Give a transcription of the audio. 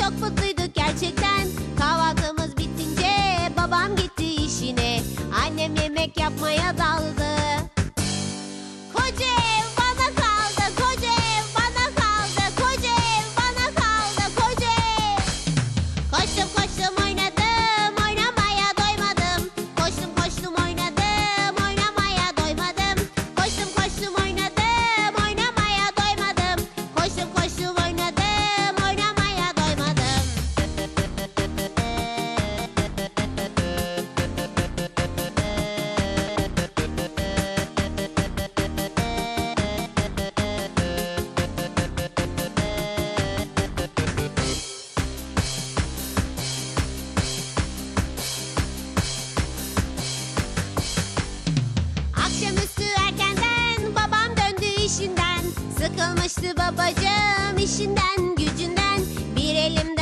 çok mutluyduk gerçekten. Kahvaltımız bitince babam gitti işine. Annem yemek yapmaya daldı. Koca ev bana kaldı Koca ev bana kaldı Koca ev bana kaldı Koca ev. Koştum işinden. Sıkılmıştı babacığım işinden gücünden. Bir elimde